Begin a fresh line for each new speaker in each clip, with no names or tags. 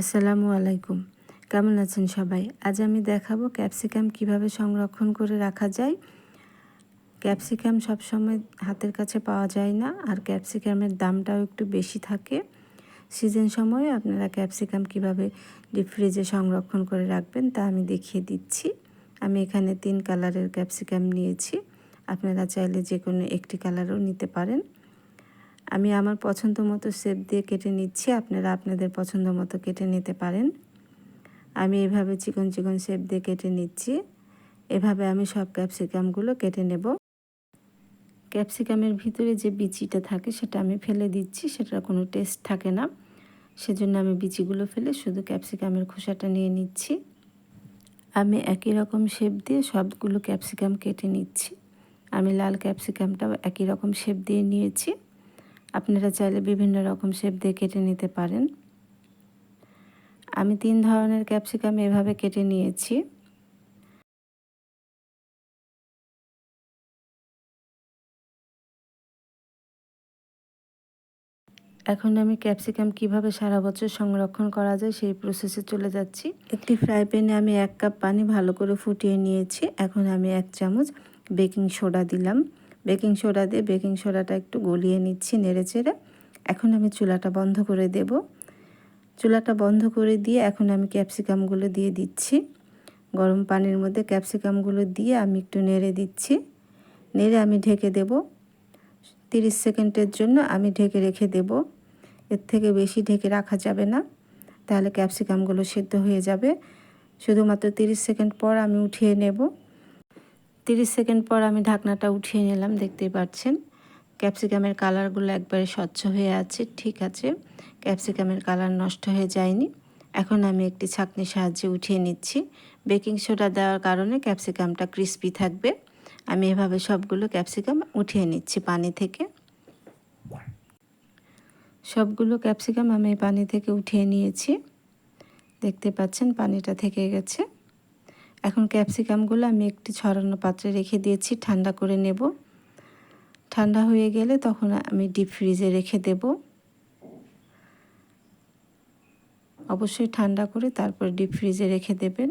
আসসালামু আলাইকুম। কেমন আছেন সবাই? আজ আমি দেখাবো ক্যাপসিকাম কীভাবে সংরক্ষণ করে রাখা যায়। ক্যাপসিকাম সবসময় হাতের কাছে পাওয়া যায় না, আর ক্যাপসিকামের দামটাও একটু বেশি থাকে। সিজন সময়ে আপনারা ক্যাপসিকাম কীভাবে ডিপ ফ্রিজে সংরক্ষণ করে রাখবেন তা আমি দেখিয়ে দিচ্ছি। আমি এখানে তিন কালারের ক্যাপসিকাম নিয়েছি। আপনারা চাইলে যে কোনো একটি কালারও নিতে পারেন। আমি আমার পছন্দ মতো শেপ দিয়ে কেটে নিচ্ছি, আপনারা আপনাদের পছন্দ মতো কেটে নিতে পারেন। আমি এভাবে চিকন চিকন শেপ দিয়ে কেটে নিচ্ছি। এভাবে আমি সব ক্যাপসিকামগুলো কেটে নেব। ক্যাপসিকামের ভিতরে যে বিচিটা থাকে, সেটা আমি ফেলে দিচ্ছি, সেটার কোনো টেস্ট থাকে না। সেজন্য আমি বিচিগুলো ফেলে শুধু ক্যাপসিকামের খোসাটা নিয়ে নিচ্ছি। আমি একই রকম শেপ দিয়ে সবগুলো ক্যাপসিকাম কেটে নিচ্ছি। আমি লাল ক্যাপসিকামটাও একই রকম শেপ দিয়ে নিয়েছি। আপনারা চাইলে বিভিন্ন রকম শেপ দিয়ে কেটে নিতে পারেন। আমি তিন ধরনের ক্যাপসিকাম এভাবে কেটে নিয়েছি। এখন আমি ক্যাপসিকাম কীভাবে সারা বছর সংরক্ষণ করা যায় সেই প্রসেসে চলে যাচ্ছি। একটি ফ্রাই প্যানে আমি এক কাপ পানি ভালো করে ফুটিয়ে নিয়েছি। এখন আমি এক চামচ বেকিং সোডা দিলাম। বেকিং সোডা দিয়ে বেকিং সোডাটা একটু গলিয়ে নিচ্ছি নেড়ে চেড়ে। এখন আমি চুলাটা বন্ধ করে দেব। চুলাটা বন্ধ করে দিয়ে এখন আমি ক্যাপসিকামগুলো দিয়ে দিচ্ছি। গরম পানির মধ্যে ক্যাপসিকামগুলো দিয়ে আমি একটু নেড়ে দিচ্ছি। নেড়ে আমি ঢেকে দেব। তিরিশ সেকেন্ডের জন্য আমি ঢেকে রেখে দেব। এর থেকে বেশি ঢেকে রাখা যাবে না। তাহলে ক্যাপসিকামগুলো সেদ্ধ হয়ে যাবে। শুধুমাত্র তিরিশ সেকেন্ড পর আমি উঠিয়ে নেব। তিরিশ সেকেন্ড পর আমি ঢাকনাটা উঠিয়ে নিলাম, দেখতেই পাচ্ছেন। ক্যাপসিকামের কালারগুলো একবারে স্বচ্ছ হয়ে আছে, ঠিক আছে। ক্যাপসিকামের কালার নষ্ট হয়ে যায়নি। এখন আমি একটি ছাঁকনির সাহায্যে উঠিয়ে নিচ্ছি। বেকিং সোডা দেওয়ার কারণে ক্যাপসিকামটা ক্রিস্পি থাকবে। আমি এভাবে সবগুলো ক্যাপসিকাম উঠিয়ে নিচ্ছি পানি থেকে। সবগুলো ক্যাপসিকাম আমি পানি থেকে উঠিয়ে নিয়েছি। দেখতে পাচ্ছেন পানিটা থেকে গেছে। এখন ক্যাপসিকামগুলো আমি একটি ছড়ানো পাত্রে রেখে দিয়েছি, ঠান্ডা করে নেব। ঠান্ডা হয়ে গেলে তখন আমি ডিপ ফ্রিজে রেখে দেব। অবশ্যই ঠান্ডা করে তারপর ডিপ ফ্রিজে রেখে দেবেন।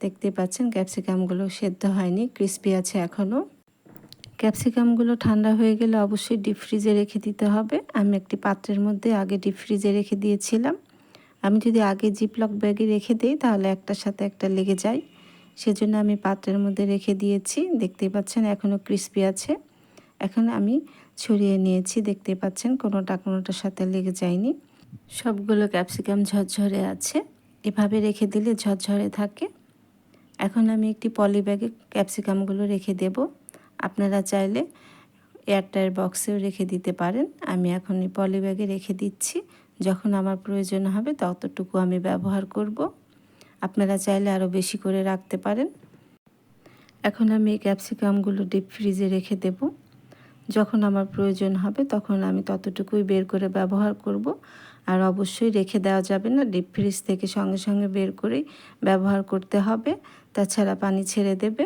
দেখতে পাচ্ছেন ক্যাপসিকামগুলো সেদ্ধ হয়নি, ক্রিস্পি আছে এখনও। ক্যাপসিকামগুলো ঠান্ডা হয়ে গেলে অবশ্যই ডিপ ফ্রিজে রেখে দিতে হবে। আমি একটি পাত্রের মধ্যে আগে ডিপ ফ্রিজে রেখে দিয়েছিলাম। আমি যদি আগে জিপলক ব্যাগে রেখে দিই তাহলে একটার সাথে একটা লেগে যায়। সেজন্য আমি পাত্রের মধ্যে রেখে দিয়েছি। দেখতেই পাচ্ছেন এখনও ক্রিস্পি আছে। এখন আমি ছড়িয়ে নিয়েছি। দেখতে পাচ্ছেন কোনোটা কোনোটার সাথে লেগে যায়নি। সবগুলো ক্যাপসিকাম ঝরঝরে আছে। এভাবে রেখে দিলে ঝরঝরে থাকে। এখন আমি একটি পলি ব্যাগে ক্যাপসিকামগুলো রেখে দেব। আপনারা চাইলে এয়ারটায়ার বক্সেও রেখে দিতে পারেন। আমি এখন এই পলি ব্যাগে রেখে দিচ্ছি। যখন আমার প্রয়োজন হবে ততটুকু আমি ব্যবহার করব। আপনারা চাইলে আরও বেশি করে রাখতে পারেন। এখন আমি এই ক্যাপসিকামগুলো ডিপ ফ্রিজে রেখে দেব। যখন আমার প্রয়োজন হবে তখন আমি ততটুকুই বের করে ব্যবহার করব। আর অবশ্যই রেখে দেওয়া যাবে না, ডিপ ফ্রিজ থেকে সঙ্গে সঙ্গে বের করেই ব্যবহার করতে হবে। তাছাড়া পানি ছেড়ে দেবে।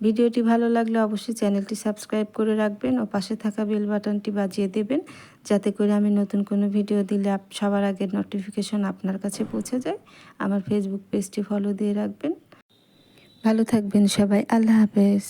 ভিডিওটি ভালো লাগলে অবশ্যই চ্যানেলটি সাবস্ক্রাইব করে রাখবেন ও পাশে থাকা বেল বাটনটি বাজিয়ে দেবেন যাতে করে আমি নতুন কোনো ভিডিও দিলে সবার আগে নোটিফিকেশন আপনার কাছে পৌঁছে যায়। আমার ফেসবুক পেজটি ফলো দিয়ে রাখবেন। ভালো থাকবেন সবাই। আল্লাহ হাফেজ।